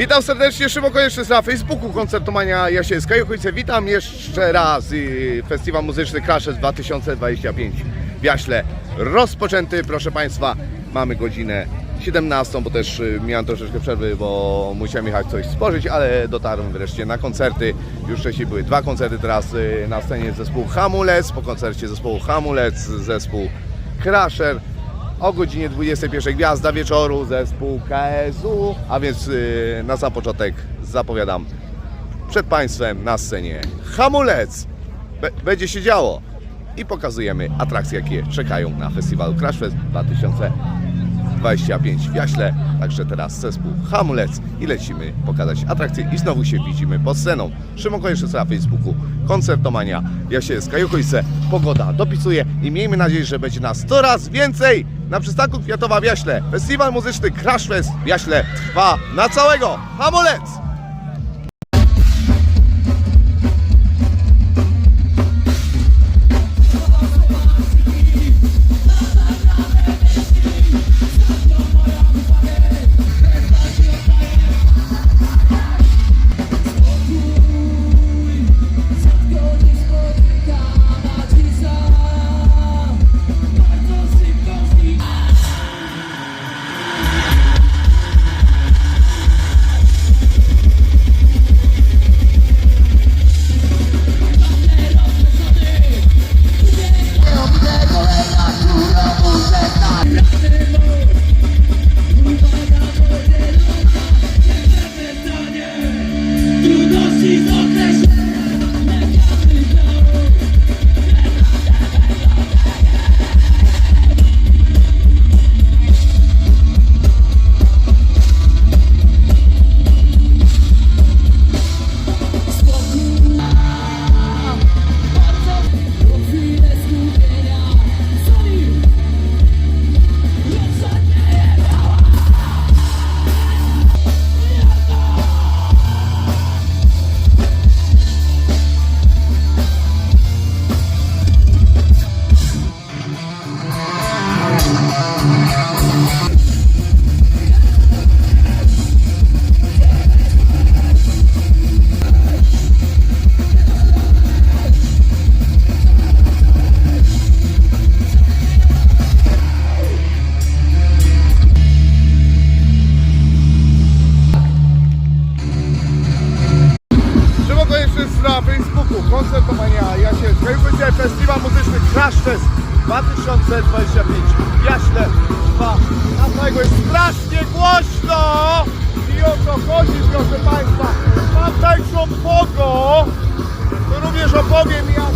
Witam serdecznie, Szymon Konieczny na Facebooku Koncertomania Jasielska i okolice. Witam jeszcze raz Festiwal Muzyczny Crashes 2025 w Jaśle. Rozpoczęty, proszę Państwa, mamy godzinę 17, bo też y, miałem troszeczkę przerwy, bo musiałem jechać coś spożyć, ale dotarłem wreszcie na koncerty. Już wcześniej były dwa koncerty, teraz y, na scenie zespół Hamulec, po koncercie zespołu Hamulec, zespół Crasher. O godzinie 21 gwiazda wieczoru zespół KSU, a więc yy, na sam początek zapowiadam. Przed Państwem na scenie Hamulec. Be- będzie się działo. I pokazujemy atrakcje, jakie czekają na festiwalu Crash Fest 2025 w Jaśle. Także teraz zespół Hamulec i lecimy pokazać atrakcje i znowu się widzimy pod sceną. Szymon Konieczny na Facebooku, koncertomania Jasielska i okolice. Pogoda dopisuje i miejmy nadzieję, że będzie nas coraz więcej na przystanku Kwiatowa w Jaśle. Festiwal muzyczny Crash Fest w Jaśle trwa na całego Hamulec! Konieczny na Facebooku, koncertomania Jasielska. Już będzie festiwal muzyczny Crash Fest 2025 w Jaśle trwa na całego jest strasznie głośno! I o co chodzi proszę Państwa? Mam tańszą pogo to również opowiem jak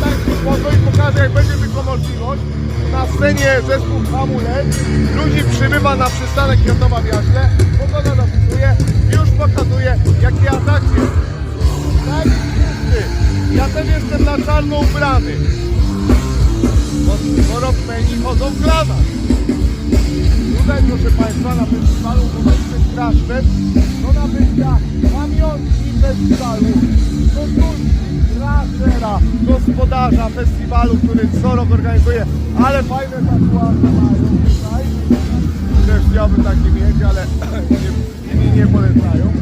tańczy pogo i pokażę jak będzie tylko możliwość na scenie zespół Hamulec. Ludzi przybywa na przystanek Kwiatowa w Jaśle pogoda dopisuje i już pokazuje jakie atrakcje tak. Ja też jestem na czarno ubrany. Bo, bo rockmeni chodzą w glanach. Tutaj, proszę Państwa, na festiwalu muzycznym Fest to nabycia pamiątki festiwalu, koszulki Crashera, gospodarza festiwalu, który co rok organizuje, ale fajne tatuaże mają tutaj. Też chciałbym takie mieć, ale nie, inni nie polecają.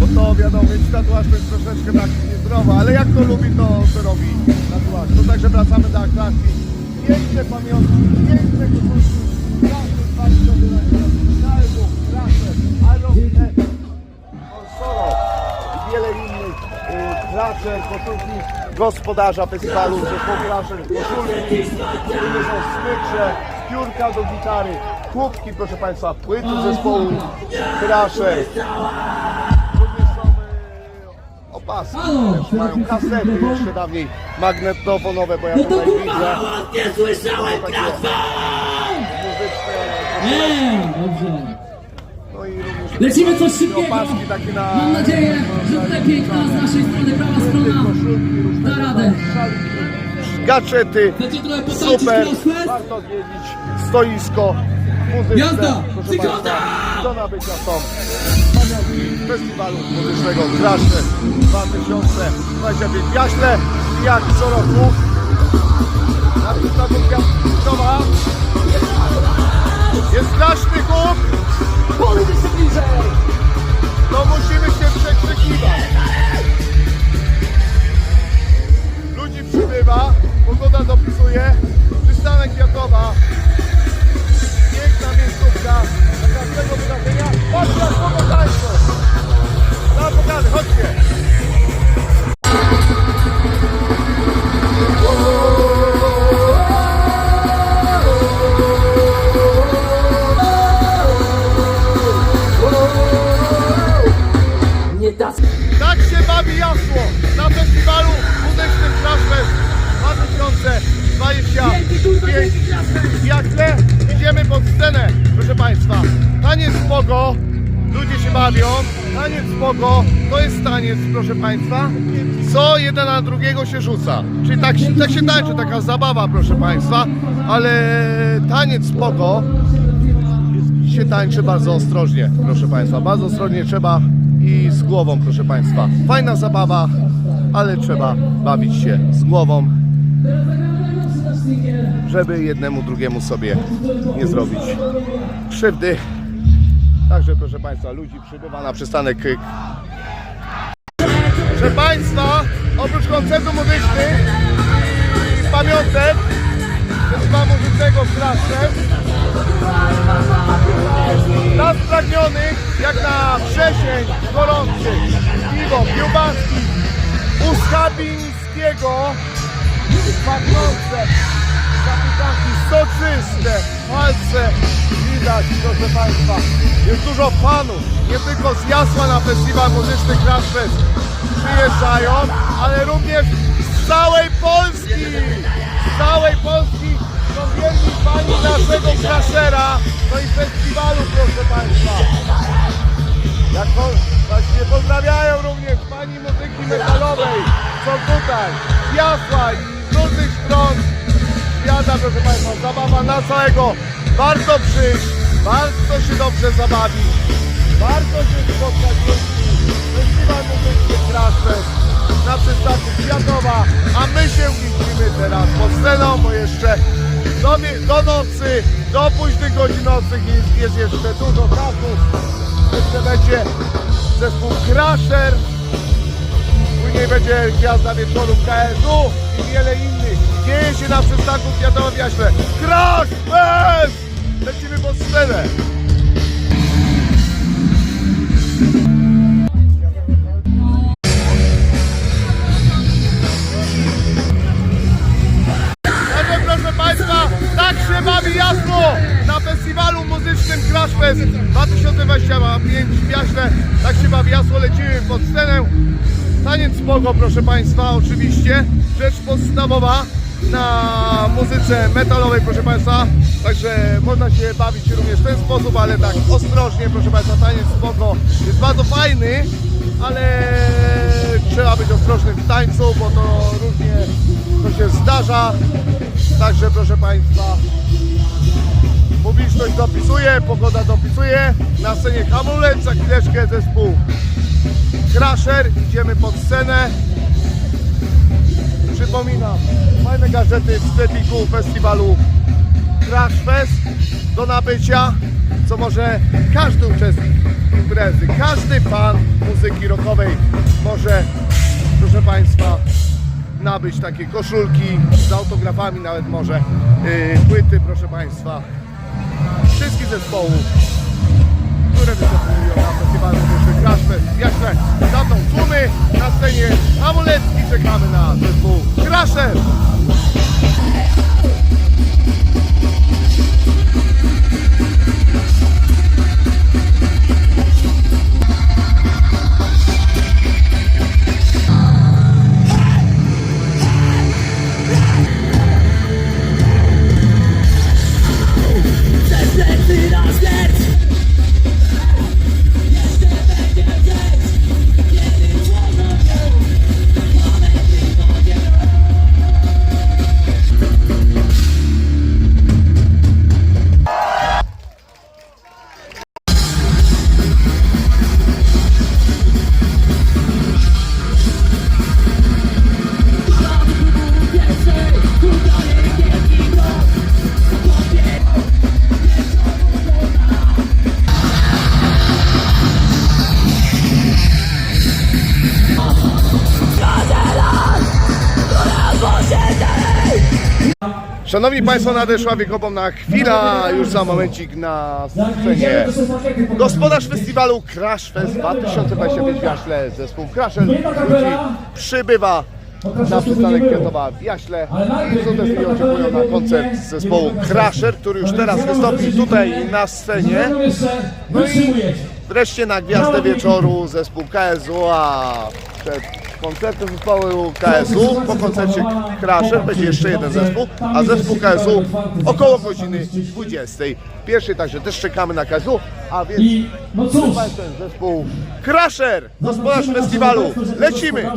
Bo to wiadomo, mieć tatuaż to jest troszeczkę tak niezdrowe, ale jak to lubi, to, to robi tatuaż. To także wracamy do atrakcji. Piękne pamiątki, piękne koszulki, krasy 2011, album, krasy, Iron Solo. I wiele innych y, kraszer, koszulki gospodarza festiwalu, zespołu kraszer, koszulki, są smycze, piórka do gitary, kubki, proszę Państwa, płyty zespołu kraszer, Również są e, opaski, też mają kasety jeszcze dawniej magnetofonowe, bo ja tutaj widzę Nie słyszałem kratwa! muzyczne, dobrze. no i również Lecimy coś szybkiego. opaski takie na... Mam nadzieję, że tutaj piękna z naszej strony, prawa strona koszulki, da radę. szaliki, gadżety, super, warto odwiedzić stoisko muzyczne, Jazda! proszę! Państwa, do nabycia są. Festiwalu muzycznego Fest 2025 w Jaśle, jak co roku. Na przystanku Kwiatowa jest straszny bliżej! to musimy się przekrzykiwać. Ludzi przybywa, pogoda dopisuje, przystanek Kwiatowa, piękna miejscówka dla każdego wydarzenia. Chodźcie, jak pomogańco! Na pokazy, chodźcie! 2025 w Jakle. Idziemy pod scenę, proszę Państwa. Taniec pogo, ludzie się bawią. Taniec pogo to jest taniec, proszę Państwa, co jeden na drugiego się rzuca. Czyli tak, się- tak się tańczy, taka zabawa, proszę Państwa, ale taniec pogo się tańczy bardzo ostrożnie, proszę Państwa. Bardzo ostrożnie trzeba i z głową, proszę Państwa. Fajna zabawa, ale trzeba bawić się z głową, żeby jednemu drugiemu sobie nie zrobić krzywdy. Także, proszę Państwa, ludzi przybywa na przystanek. Proszę Państwa, oprócz koncertu muzycznych i pamiątek, festiwalu muzycznego z Kraszem, dla spragnionych, jak na wrzesień gorący, piwo, kiełbaski, uskabińskiego, pachnące, zapiekanki soczyste, palce, widać, proszę Państwa, jest dużo fanów, nie tylko z Jasła na festiwal muzyczny Crash przyjeżdżają, ale również z całej Polski, z całej Polski są wielki fani naszego Crashera, no i festiwalu, proszę Państwa. Jak właśnie pozdrawiają również pani muzyki metalowej, są tutaj, z Jasła i różnych stron świata, proszę Państwa, zabawa na całego. Warto przyjść, warto się dobrze zabawić, warto się spotkać z ludźmi. Festiwal muzyczny Fest na przystanku Kwiatowa, a my się widzimy teraz pod sceną, bo jeszcze do, do nocy, do późnych godzin nocnych jest, jest jeszcze dużo czasu. Jeszcze będzie zespół Crusher, później będzie Gwiazda Wieczoru KSU i wiele innych. Dzieje się na przystanku Kwiatowa w Jaśle. Crash Fest! Lecimy pod scenę. Tak bawi jasno na festiwalu muzycznym Crash Fest 2025 w Jaśle. Tak się bawi jasno, lecimy pod scenę. Taniec spogo, proszę Państwa, oczywiście. Rzecz podstawowa na muzyce metalowej, proszę Państwa. Także można się bawić również w ten sposób, ale tak ostrożnie, proszę Państwa. Taniec spogo jest bardzo fajny, ale trzeba być ostrożnym w tańcu, bo to różnie to się zdarza. Także proszę Państwa, publiczność dopisuje, pogoda dopisuje. Na scenie hamulec, za chwileczkę zespół Crusher. Idziemy pod scenę. Przypominam, fajne gazety w sklepiku festiwalu Crash Fest do nabycia, co może każdy uczestnik imprezy, każdy fan muzyki rockowej może, proszę Państwa, nabyć takie koszulki z autografami, nawet może yy, płyty, proszę Państwa, wszystkich zespołów, które występują na festiwalu Crash Fest. Jaśle, za tą tłumy na scenie amuletki czekamy na zespół Crusher. Szanowni Państwo, nadeszła wiekopomna chwila, już za momencik na scenie. Gospodarz festiwalu Crash Fest 2025 w Jaśle, zespół Crasher ludzi przybywa na przystanek Kwiatowa w Jaśle i serdecznie oczekują na koncert zespołu Crasher, który już teraz wystąpi tutaj na scenie. No i wreszcie na gwiazdę wieczoru zespół KSU, a przed koncertem zespołu KSU, po koncercie Crasher będzie jeszcze jeden zespół, a zespół KSU około godziny 20. Pierwszy, także też czekamy na KSU, a więc no cóż, ten zespół Crasher, gospodarz festiwalu, lecimy!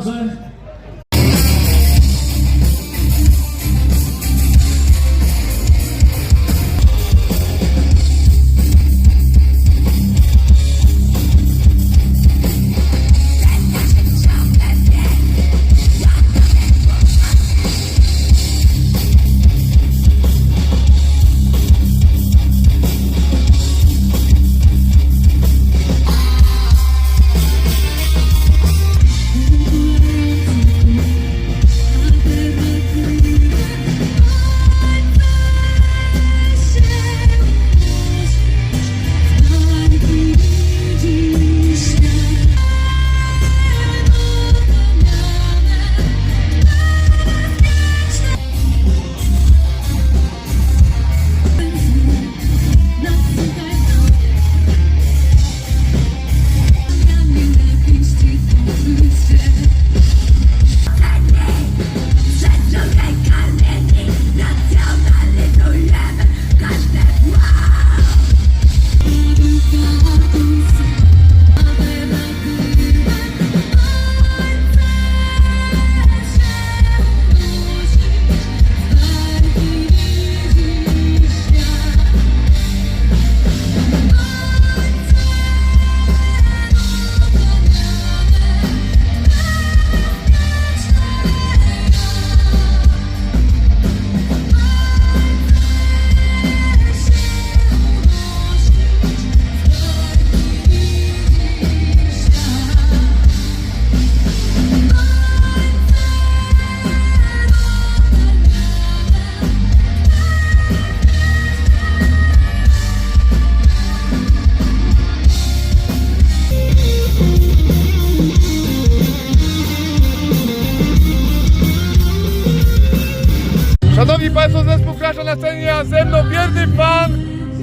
Szanowni Państwo, zespół Crasha na scenie, a ze mną wierny fan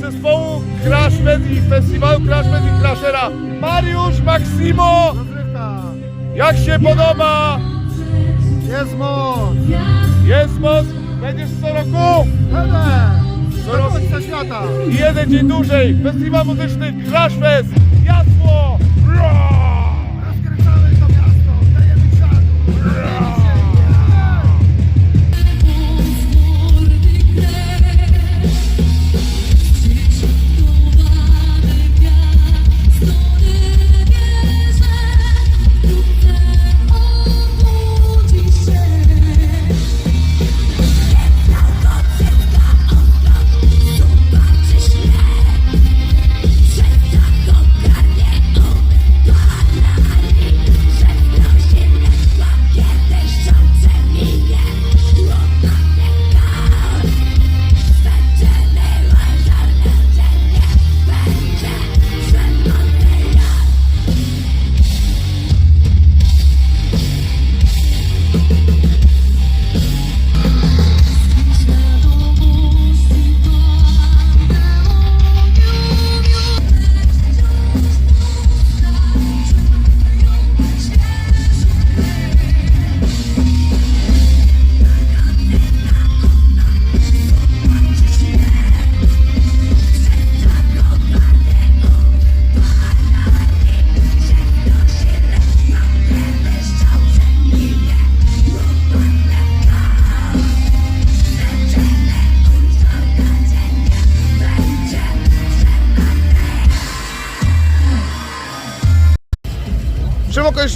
zespołu Crash Fest i festiwalu Crash Fest i Crashera Mariusz Maksimo! Jak się podoba? Jest moc! Jest moc? Będziesz co roku? Hele! Co roku świata! i jeden dzień dłużej. Festiwal muzyczny Crash Fest.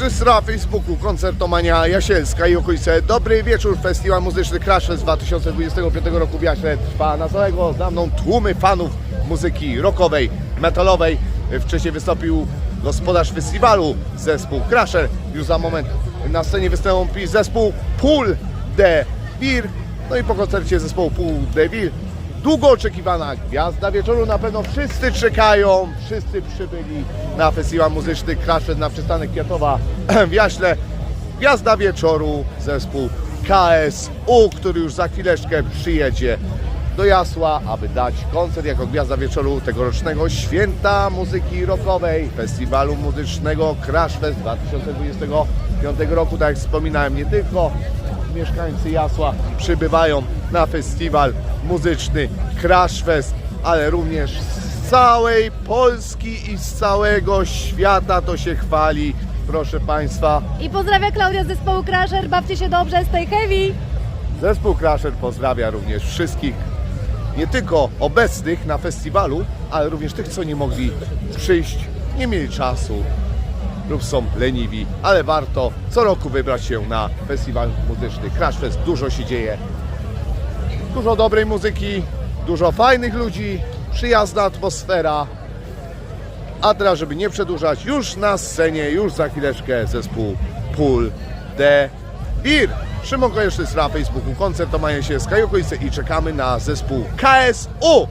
Przemokonieczny na Facebooku, koncertomania Jasielska i okolice. Dobry wieczór, festiwal muzyczny Crash Fest 2025 roku w Jaśle trwa na całego za mną tłumy fanów muzyki rockowej, metalowej. Wcześniej wystąpił gospodarz festiwalu, zespół Crasher. Już za moment na scenie wystąpi zespół Pool de Beer No i po koncercie zespołu Pół Devil długo oczekiwana gwiazda wieczoru. Na pewno wszyscy czekają, wszyscy przybyli na festiwal muzyczny Kraszet na przystanek Kwiatowa w Jaśle. Gwiazda wieczoru zespół KSU, który już za chwileczkę przyjedzie do Jasła, aby dać koncert jako gwiazda wieczoru tegorocznego Święta Muzyki Rockowej, festiwalu muzycznego Crash Fest 2025 roku. Tak jak wspominałem, nie tylko mieszkańcy Jasła przybywają na festiwal muzyczny Crash Fest, ale również z całej Polski i z całego świata to się chwali. Proszę Państwa, I pozdrawia Klaudia z zespołu Crusher. Bawcie się dobrze, stay heavy! Zespół Crusher pozdrawia również wszystkich, nie tylko obecnych na festiwalu, ale również tych, co nie mogli przyjść, nie mieli czasu lub są leniwi, ale warto co roku wybrać się na festiwal muzyczny Crash Fest. Dużo się dzieje, dużo dobrej muzyki, dużo fajnych ludzi, przyjazna atmosfera. A teraz, żeby nie przedłużać, już na scenie, już za chwileczkę zespół Pool de Bir. Szymon Konieczny na Facebooku, koncert o się z Kajokolice i czekamy na zespół KSU.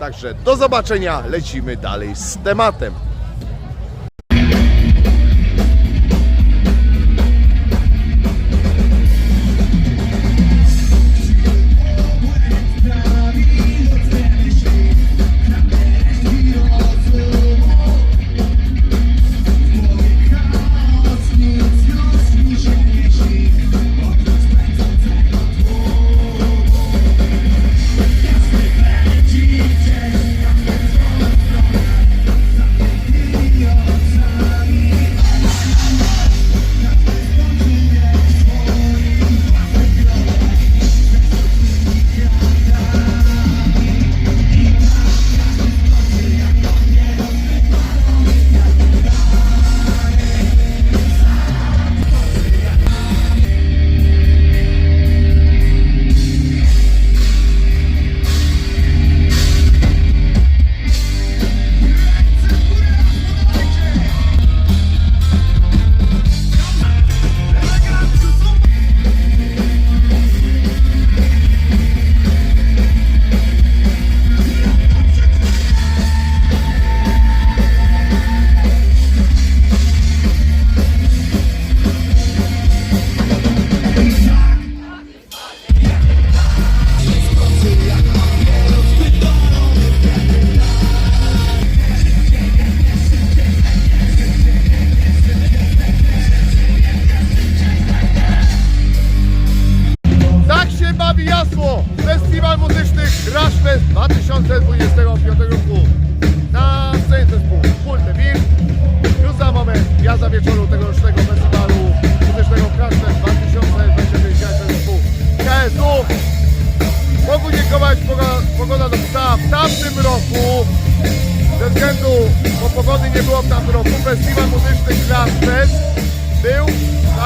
Także do zobaczenia, lecimy dalej z tematem.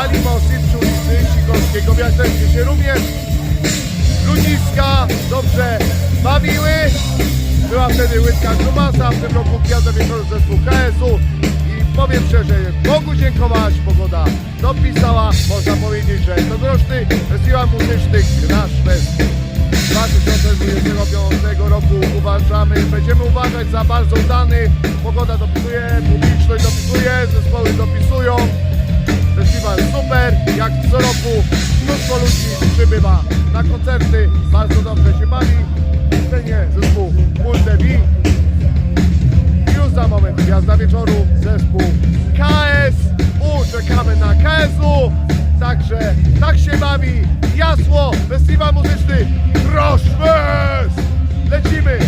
Mosin przy ulicy Sikorskiego Jaśle, gdzie się również ludziska dobrze bawiły. Była wtedy łydka Grumasa, w tym roku gwiazda wieczoru zespół KSU i powiem szczerze, Bogu dziękować, pogoda dopisała, można powiedzieć, że tegoroczny festiwal muzyczny Crash Fest 2025 roku uważamy, będziemy uważać za bardzo udany. Pogoda dopisuje, publiczność dopisuje, zespoły dopisują. Festiwal super, jak co roku mnóstwo ludzi przybywa na koncerty, bardzo dobrze się bawi. Scenie zespół Muldevi. Już za moment gwiazda wieczoru, zespół KSU. Czekamy na KSU. Także tak się bawi Jasło, festiwal muzyczny Fest. Lecimy!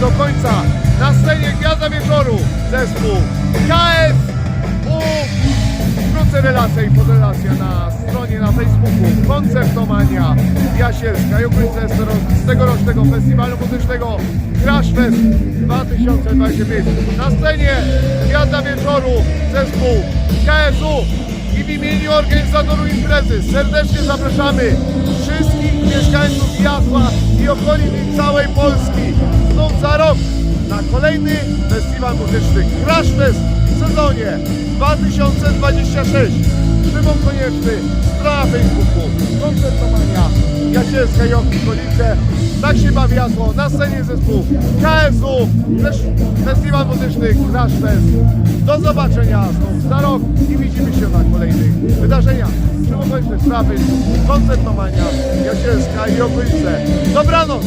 Do końca. Na scenie Gwiazda Wieczoru zespół KSU. Wkrótce relacja i podrelacja na stronie na Facebooku Koncertomania Jasielska i okolice z tego- z tegorocznego festiwalu muzycznego Crash Fest 2025. Na scenie Gwiazda Wieczoru zespół KSU i w imieniu organizatorów imprezy serdecznie zapraszamy wszystkich mieszkańców Jasła i okolic całej Polski znów za rok na kolejny festiwal muzyczny Crash Fest w sezonie 2026. Szymon Konieczny, strona Facebooku, koncertomania Jasielska i okolice. Tak się bawi jasło na scenie zespół KSU, też festiwal muzyczny Crash Fest. Do zobaczenia znów za rok i widzimy się na kolejnych wydarzeniach. Szymon Konieczny, strona Facebooku, koncertomania Jasielska i okolice. Dobranoc!